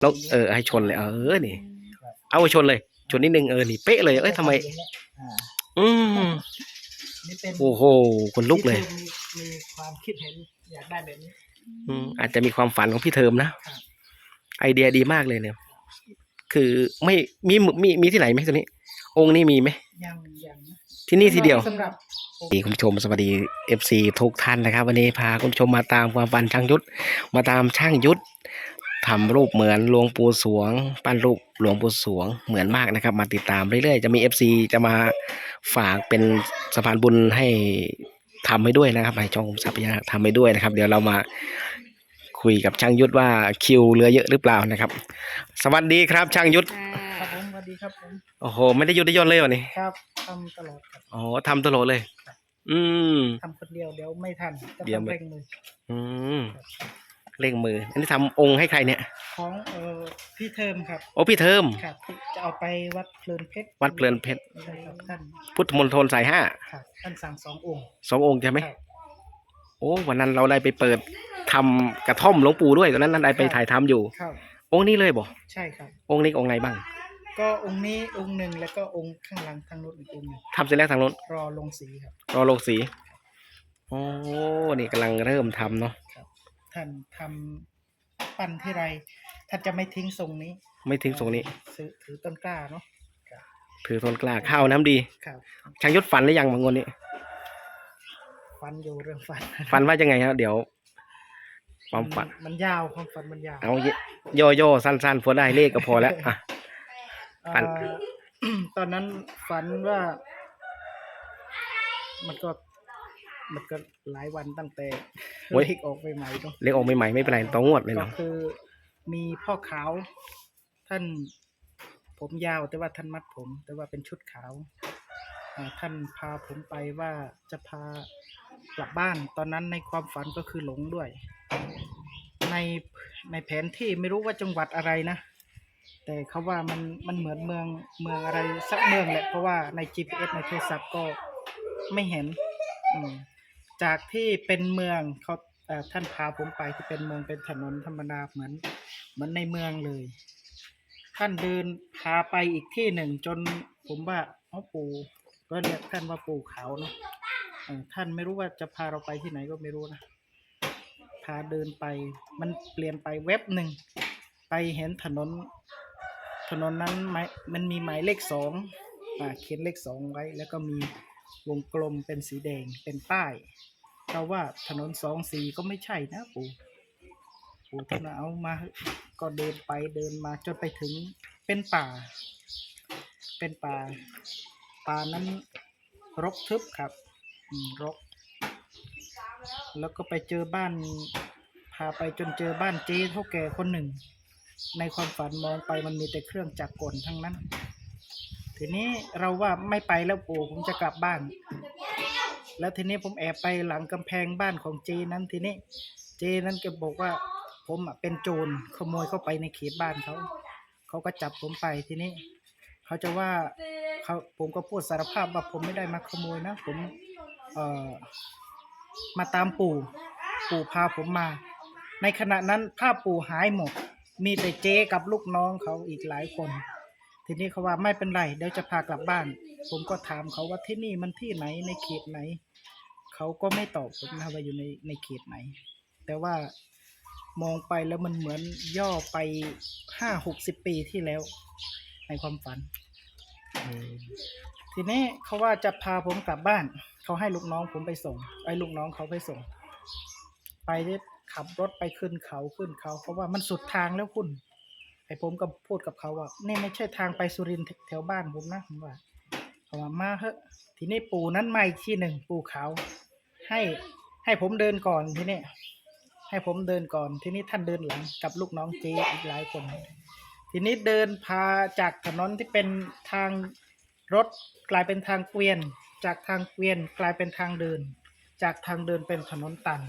แล้วเออให้ชนเลยเออนี่ เอาชนเลย ชนนิดนึงเออนี่เป๊ะเลยเอ้ยทำไม อ่าอืมนี่เป็นโอ้โหคนลุกเลย ที่มีมีความคิดเห็นอยากได้แบบนี้ อืมอาจจะมีความฝันของพี่เทอมนะ ครับ ไอเดียดีมากเลยเนี่ย คือไม่มีมีมีที่ไหนไหมตัวนี้ องค์นี้มีไหมยังยังนะที่นี่ทีเดียวสำหรับสวัสดีคุณผู้ชมสวัสดีเอฟซีทุกท่านนะครับ วันนี้พาคุณผู้ชมมาตามความฝันช่างยุทธมาตามช่างยุทธ ทำรูปเหมือนหลวงปู่สวง ปั้นรูปหลวงปู่สวงเหมือนมากนะครับ มาติดตามเรื่อยๆ จะมีเอฟซีจะมาฝากเป็นสะพานบุญให้ทำให้ด้วยนะครับให้ช่องทรัพยาทำให้ด้วยนะครับ เดี๋ยวเรามาคุยกับช่างยุทธว่าคิวเหลือเยอะหรือเปล่านะครับ สวัสดีครับ ช่างยุทธครับผมสวัสดีครับผมโอ้โหไม่ได้หยุดได้ย่นเลยวันนี้ครับทำตลอดครับอ๋อทำตลอดเลย อืมทำคนเดียวเดี๋ยวไม่ทันจะเดี๋ยวต้องไม่เร่งมืออืม เร่งมือ อันนี้ทำองค์ให้ใครเนี่ยของเอ่อพี่เทอมครับโอ้พี่เทิม ครับจะเอาไปวัดเพลินเพชรวัดเพลินเพชร ใช่ครับท่านพุทธมณฑลสายห้าครับท่านสั่งสององค์สององค์ใช่ไหมครับโอ้วันนั้นเราได้ไปเปิดทำกระท่อมหลวงปู่ด้วยตอนนั้นนั้นได้ไปถ่ายทำอยู่ ครับองค์นี้เลยบ่ใช่ครับ องค์นี้องค์ไหนบ้างก็องค์นี้องค์หนึ่งแล้วก็องค์ข้างหลังทางโน้นอีกองค์หนึ่งทำเสร็จแล้วทางโน้นรอลงสีครับ รอลงสีโอ้นี่กำลังเริ่มทำเนาะครับ ท่านทำปั้นที่ไรท่านจะไม่ทิ้งทรงนี้ไม่ถึงตรงนี้ถือถือต้นกล้าเนาะครับถือทนกล้าข้าวน้ำดีครับช่างยศฝันหรือยังบางคนนี้ฟันอยู่เรื่องฟันฝันว่ายังไงครับเดี๋ยวความฝันมันมันยาวความฝันมันยาวเอาย่อย่อๆสั้นๆพอได้เลขก็พอแล้วอะฝัน เอ่อ ตอนนั้นฝันว่า มันก็ มันก็หลายวันตั้งแต่เลขออกใหม่ๆเนาะเลขออกใหม่ๆไม่เป็นไรต้องงวดเลยก็เนาะคือมีพ่อขาว ท่านผมยาวแต่ว่าท่านมัดผม แต่ว่าเป็นชุดขาวอ่าท่านพาผมไปว่าจะพากลับบ้าน ตอนนั้นในความฝันก็คือหลงด้วย ในในแผนที่ไม่รู้ว่าจังหวัดอะไรนะ แต่เขาว่ามันมันเหมือนเมืองเมืองอะไรสักเมืองแหละเพราะว่าใน GPS ในโทรศัพท์ก็ไม่เห็นอืม จากที่เป็นเมืองเขาท่านพาผมไปที่เป็นเมืองเป็นถนนธรรมดาเหมือนเหมือนในเมืองเลย ท่านเดินพาไปอีกที่หนึ่งจนผมว่าอ๋อปู่ก็เรียกท่านว่าปู่เขาเนาะท่านไม่รู้ว่าจะพาเราไปที่ไหนก็ไม่รู้นะพาเดินไปมันเปลี่ยนไปเว็บหนึ่งไปเห็นถนน ถนนนั้นหมายมันมีหมายเลขสองเขียนเลขสองไว้ แล้วก็มี วงกลมเป็นสีแดงเป็นป้ายเราว่าถนนสองสีก็ไม่ใช่นะปู่ปู่ท่านเอามาก็เดินไปเดินมาจนไปถึงเป็นป่า เป็นป่า ป่านั้นรกทึบครับรก แล้วก็ไปเจอบ้าน พาไปจนเจอบ้านเจ๊เท่าแก่คนหนึ่ง ในความฝันมองไปมันมีแต่เครื่องจักรกลทั้งนั้น ทีนี้เราว่าไม่ไปแล้วปู่ผมจะกลับบ้าน แล้วทีนี้ผมแอบไปหลังกำแพงบ้านของเจนั้นทีนี้ เจนั้นแกบอกว่า ผมเป็นโจรขโมยเข้าไปในเขตบ้านเขาเขาก็จับผมไปทีนี้เขาจะว่าเขาผมก็พูดสารภาพว่าผมไม่ได้มาขโมยนะผมเอ่อมาตามปู่ปู่พาผมมา ในขณะนั้นภาพปู่หายหมด มีแต่เจกับลูกน้องเขาอีกหลายคน ทีนี้เขาว่าไม่เป็นไรเดี๋ยวจะพากลับบ้าน ผมก็ถามเขาว่าที่นี่มันที่ไหนในเขตไหน เขาก็ไม่ตอบผมนะว่าอยู่ในในเขตไหน แต่ว่ามองไปแล้วมันเหมือนย่อไปห้าหกสิบปีที่แล้ว ในความฝัน ทีนี้เขาว่าจะพาผมกลับบ้าน เขาให้ลูกน้องผมไปส่ง ไอ้ลูกน้องเขาไปส่ง ไปได้ขับรถไปขึ้นเขาขึ้นเขาเพราะว่ามันสุดทางแล้วคุณ ไอ้ผมก็พูดกับเขาว่า นี่ไม่ใช่ทางไปสุรินทร์แถวบ้านผมนะผมว่าเขาว่ามาเถอะทีนี้ปู่นั้นมาอีกที่หนึ่งปู่เขา ให้ให้ผมเดินก่อนทีนี้ให้ผมเดินก่อน ทีนี้ท่านเดินหลังกับลูกน้องเจอีกหลายคน ทีนี้เดินพาจากถนนที่เป็นทางรถกลายเป็นทางเกวียน จากทางเกวียนกลายเป็นทางเดิน จากทางเดินเป็นถนนตัน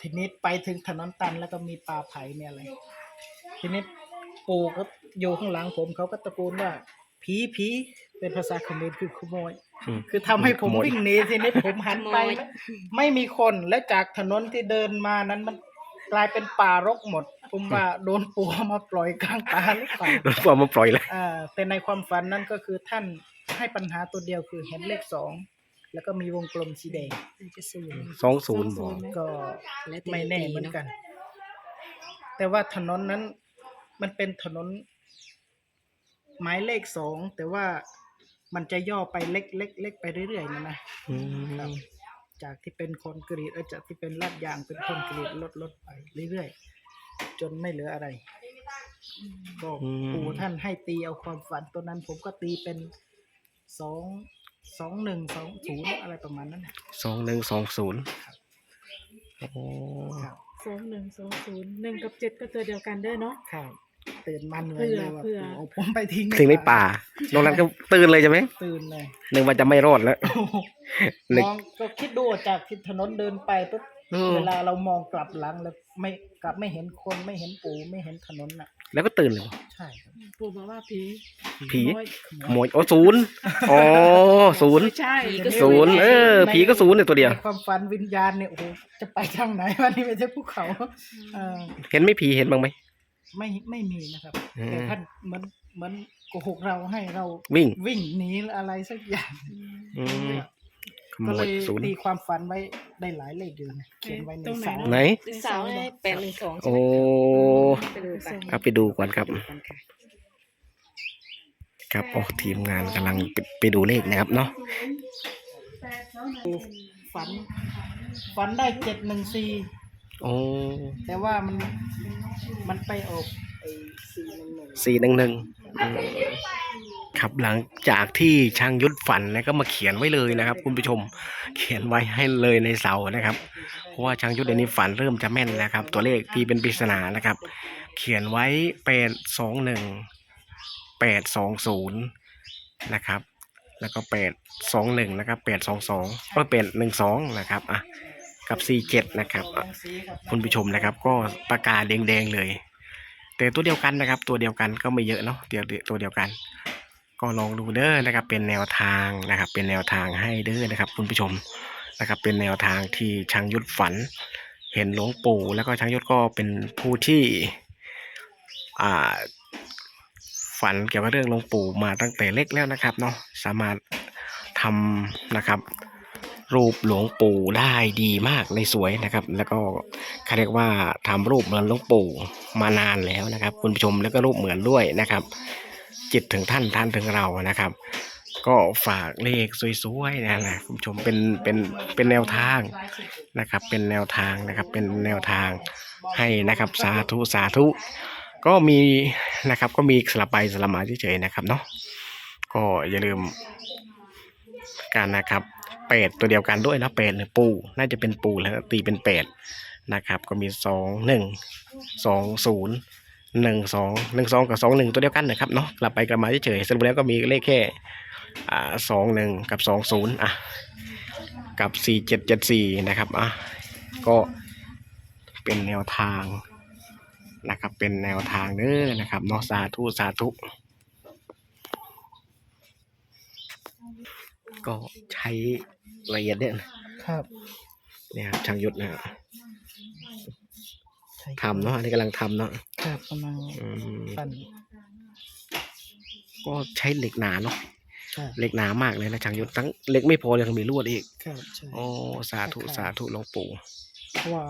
ทีนี้ไปถึงถนนตันแล้วก็มีป่าไผ่เนี่ยอะไร ทีนี้ปู่ก็อยู่ข้างหลังผมเขาก็ตะโกนว่าผีผีเป็นภาษาเขมรคือขโมย อืม คือทำให้ผมขโมย วิ่งหนีทีนี้ผมหันไป ขโมย ไม่ไม่มีคนและจากถนนที่เดินมานั้นมันกลายเป็นป่ารกหมด ผมว่าโดนปูเอามาปล่อยกลางป่าหรือเปล่าโดนปลอมมาปล่อยแล้ว อ่าแต่ในความฝันนั้นก็คือท่านให้ปัญหาตัวเดียวคือเห็นเลขสองแล้วก็มีวงกลมสีแดงจะศูนย์สองศูนย์บอก ก็แล้วแต่ไม่แน่เหมือนตีเนอะกัน แต่ว่าถนนนั้น มันเป็นถนนหมายเลขสองแต่ว่ามันจะย่อไปเล็กเล็กเล็กไปเรื่อยๆนะนะอืครับมจากที่เป็นคอนกรีตเอ้ยจากที่เป็นลาดยางเป็นคอนกรีตลดลดไปเรื่อยๆจนไม่เหลืออะไรก็ปู่ท่านให้ตีเอาความฝันตัวนั้น ผมก็ตีเป็นสองสองหนึ่งสองศูนย์อะไรประมาณนั้นนะสองหนึ่งสองศูนย์โอ้ครับสองหนึ่งสองศูนย์หนึ่งกับเจ็ดก็ตัวเดียวกันเด้อเนาะครับ ตื่นมาเหนื่อยเผื่อเลยว่าเผื่อปู่เอาผมไปทิ้งถึงในป่าตรงนั้นก็ตื่นเลยใช่ไหมตื่นเลยนึกว่าจะไม่รอดแล้วนึก มองก็คิดดูจากที่ถนนเดินไปปุ๊บอืม เวลาเรามองกลับหลังแล้วไม่กลับไม่เห็นคนไม่เห็นปู่ไม่เห็นถนนน่ะ แล้วก็ตื่นเลยใช่ครับปู่บอกว่าผีผีโอ้ยขโมยโอ้ศูนย์อ๋อศูนย์ไม่ใช่ศูนย์เออผีก็ศูนย์เนี่ยตัวเดียว ในความฝันวิญญาณเนี่ยโอ้โหจะไปทางไหนวันนี้ไม่ใช่ภูเขาเออเห็นไหม่ผีเห็นบ้างไหม ไม่ไม่มีนะครับอืมแต่ท่านเหมือนเหมือนโกหกเราให้เราวิ่ง วิ่งหนีอะไรสักอย่างอืมขโมก็เลยยศูนย์ตีความฝันไว้ได้หลายเลขอยู่นะเขียนไว้ในตรงไหน เสาเนาะไหน เสาให้แปดหนึ่งสองโอ้ไปดูไปเอาไปดูก่อนครับไปดูกันค่ะครับโอ้ทีมงานกำลังไปไปดูเลขนะครับเนาะฝันฝันได้เจ็ดหนึ่งสี่ โอ้แต่ว่ามันมันไปออกไอ้สี่หนึ่งหนึ่งสี่หนึ่งหนึ่งครับหลังจากที่ช่างยุทธฝันนะก็มาเขียนไว้เลยนะครับ คุณผู้ชมเขียนไว้ให้เลยในเสานะครับ เพราะว่าช่างยุทธเดี๋ยวนี้ฝันเริ่มจะแม่นแล้วครับ ตัวเลขที่เป็นปริศนานะครับ เขียนไว้แปดสองหนึ่งแปดสองศูนย์นะครับ แล้วก็แปดสองหนึ่งนะครับแปดสองสองก็เป็นหนึ่งสองนะครับอะ กับสี่เจ็ดนะครับคุณผู้ชมนะครับ ก็ประกาศแดงๆเลย แต่ตัวเดียวกันนะครับ ตัวเดียวกันก็ไม่เยอะเนาะเดียวตัวเดียวกัน ก็ลองดูเด้อนะครับ เป็นแนวทางนะครับ เป็นแนวทางให้เด้อนะครับ คุณผู้ชมนะครับ เป็นแนวทางที่ช่างยุทธฝัน เห็นหลวงปู่แล้วก็ช่างยุทธก็เป็นผู้ที่อ่าฝันเกี่ยวกับเรื่องหลวงปู่มาตั้งแต่เล็กแล้วนะครับเนาะสามารถทำนะครับ รูปหลวงปู่ได้ดีมากเลยสวยนะครับ แล้วก็เขาเรียกว่าทำรูปเหมือนหลวงปู่มานานแล้วนะครับ คุณผู้ชมแล้วก็รูปเหมือนด้วยนะครับ จิตถึงท่านท่านถึงเรานะครับ ก็ฝากเลขสวยๆนะนะคุณผู้ชมเป็นเป็นเป็นแนวทางนะครับ เป็นแนวทางนะครับ เป็นแนวทางให้นะครับสาธุสาธุก็มีนะครับก็มีสลับไปสลับมาเฉยๆนะครับเนาะก็อย่าลืมการนะครับ เป็ดตัวเดียวกันด้วยนะเป็ดหรือปู น่าจะเป็นปูแล้วตีเป็นเป็ดนะครับ ก็มีสองหนึ่งสองศูนย์หนึ่งสองหนึ่งสองกับสองหนึ่งตัวเดียวกันนะครับเนาะกลับไปกลับมาเฉยๆสรุปแล้วก็มีเลขแค่อ่าสองหนึ่งกับสองศูนย์อะกับสี่เจ็ดเจ็ดสี่นะครับอะก็เป็นแนวทางนะครับเป็นแนวทางเด้อนะครับเนาะสาธุสาธุก็ใช้ ละเอียดเนี่ยนะครับเนี่ยครับช่างยุทธนะฮะใช่ทำเนาะอันนี้กำลังทำเนาะครับกำลังอืมปั่นก็ใช้เหล็กหนาเนาะใช่เหล็กหนามากเลยนะช่างยุทธทั้งเหล็กไม่พอยังมีลวดอีกครับใช่ โอ้สาธุสาธุหลวงปู่เพราะว่า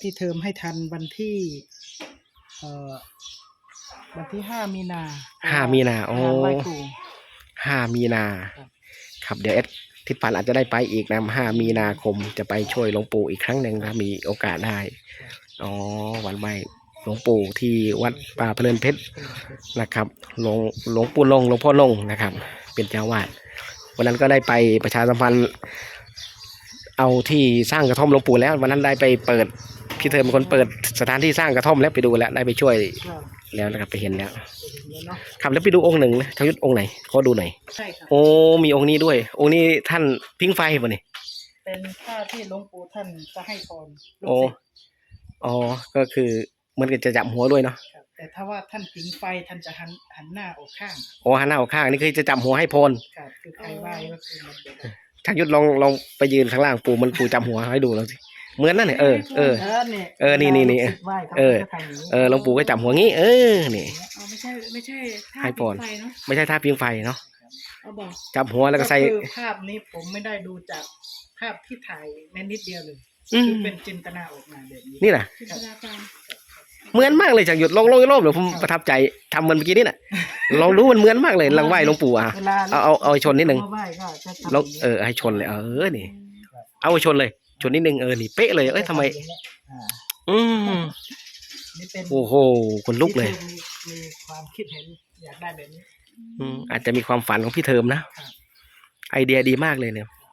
ที่เทอมให้ทันวันที่เอ่อวันที่ห้ามีนาห้ามีนาโอ้งานไหว้ครูห้ามีนา ครับ ครับเดี๋ยวเอส ทิศพันธ์อาจจะได้ไปอีกนะห้ามีนาคมจะไปช่วยหลวงปู่อีกครั้งหนึ่งนะมีโอกาสได้ อ๋อวันไหว้หลวงปู่ที่วัดป่าเพลินเพชรนะครับหลวงหลวงปู่ลงหลวงพ่อลงนะครับ เป็นเจ้าวาดวันนั้นก็ได้ไปประชาสัมพันธ์ เอาที่สร้างกระท่อมหลวงปู่แล้ว วันนั้นได้ไปเปิดพี่เธอเป็นคนเปิดสถานที่สร้างกระท่อมแล้วไปดูแล้วได้ไปช่วย แล้วนะครับไปเห็นแล้วเป็นอย่างนี้เนาะครับแล้วไปดูองค์หนึ่งนะทางยุทธองค์ไหนขอดูหน่อยใช่ครับโอ้มีองค์นี้ด้วย องค์นี้ท่านพิงไฟป่ะนี่เป็นผ้าที่หลวงปู่ท่านจะให้พรลูกโอ้ศิษย์อ๋อก็คือมันก็จะจับหัวด้วยเนาะครับแต่ถ้าว่าท่านผิงไฟท่านจะหันหันหน้าออกข้างโอ้หันหน้าออกข้างนี่คือจะจับหัวให้พรครับคือใครไหว้ก็คือมันจะช่างยุทธลองลองไปยืนข้างล่างปูมันปูจำหัวให้ดูแล้วสิ เหมือนนั่นเนี่ยเออเออ เออเนี่ยเออนี่นี่นี่วลาลูกศิษย์ไหว้ขาเออจะทำย่างนี้เออหลวงปู่ก็จับหัวงี้ เออนี่อ๋อไม่ใช่ไม่ใช่ท่าให้พรปิดไฟเนาะไม่ใช่ท่าพิงไฟเนาะเอาบอกจับหัวแล้วก็ใส่คือภาพนี้ผมไม่ได้ดูจากภาพที่ถ่ายแม้นิดเดียวเลยอืมคือเป็นจินตนาออกมาแบบนี้นี่แหละจินตนาการเหมือนมากเลยจากหยุดลองลองอีกรอบเดี๋ยวผมประทับใจทำเหมันเมื่อกี้นี่น่ะลองดูมันเหมือนมากเลยลังไหวหลวงปู่อะเวลาเอาเอาเอาชนนิดนึงมาไหว้ก็จะทำลองย่างนี้เออให้ชนเลยเออนี่ เอาชนเลย ชนนิดนึงเออนี่เป๊ะเลยเอ้ยทำไม อ่าอืมนี่เป็นโอ้โหคนลุกเลยที่มีมีความคิดเห็นอยากได้แบบนี้ อืมอาจจะมีความฝันของพี่เทอมนะไอเดียดีมากเลยเนี่ยค